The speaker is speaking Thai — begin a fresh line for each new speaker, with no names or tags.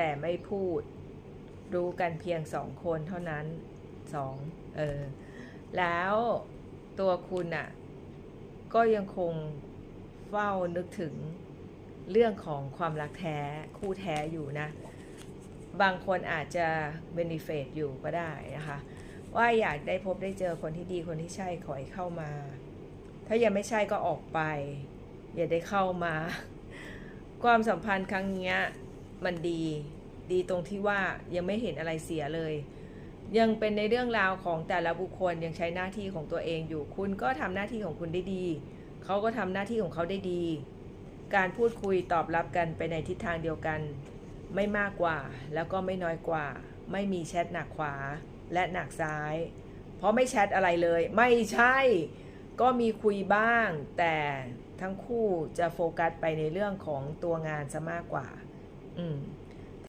แต่ไม่พูด รู้กันเพียงสองคนเท่านั้นสองเออ แล้วตัวคุณอะ่ะ ก็ยังคงเฝ้านึกถึงเรื่องของความรักแท้คู่แท้อยู่นะ บางคนอาจจะเบน i เฟตอยู่ก็ได้นะคะ ว่าอยากได้พบได้เจอคนที่ดีคนที่ใช่ขอให้เข้ามา ถ้ายังไม่ใช่ก็ออกไป อย่าได้เข้ามา ความสัมพันธ์ครั้งเนี้ย มันดี ดีตรงที่ว่ายังไม่เห็นอะไรเสียเลย ยังเป็นในเรื่องราวของแต่ละบุคคลยังใช้หน้าที่ของตัวเองอยู่ คุณก็ทำหน้าที่ของคุณได้ดีเขาก็ทำหน้าที่ของเขาได้ดี การพูดคุยตอบรับกันไปในทิศทางเดียวกัน ไม่มากกว่าแล้วก็ไม่น้อยกว่า ไม่มีแชทหนักขวาและหนักซ้าย เพราะไม่แชทอะไรเลย ไม่ใช่ ก็มีคุยบ้าง แต่ทั้งคู่จะโฟกัสไปในเรื่องของตัวงานซะมากกว่า 嗯。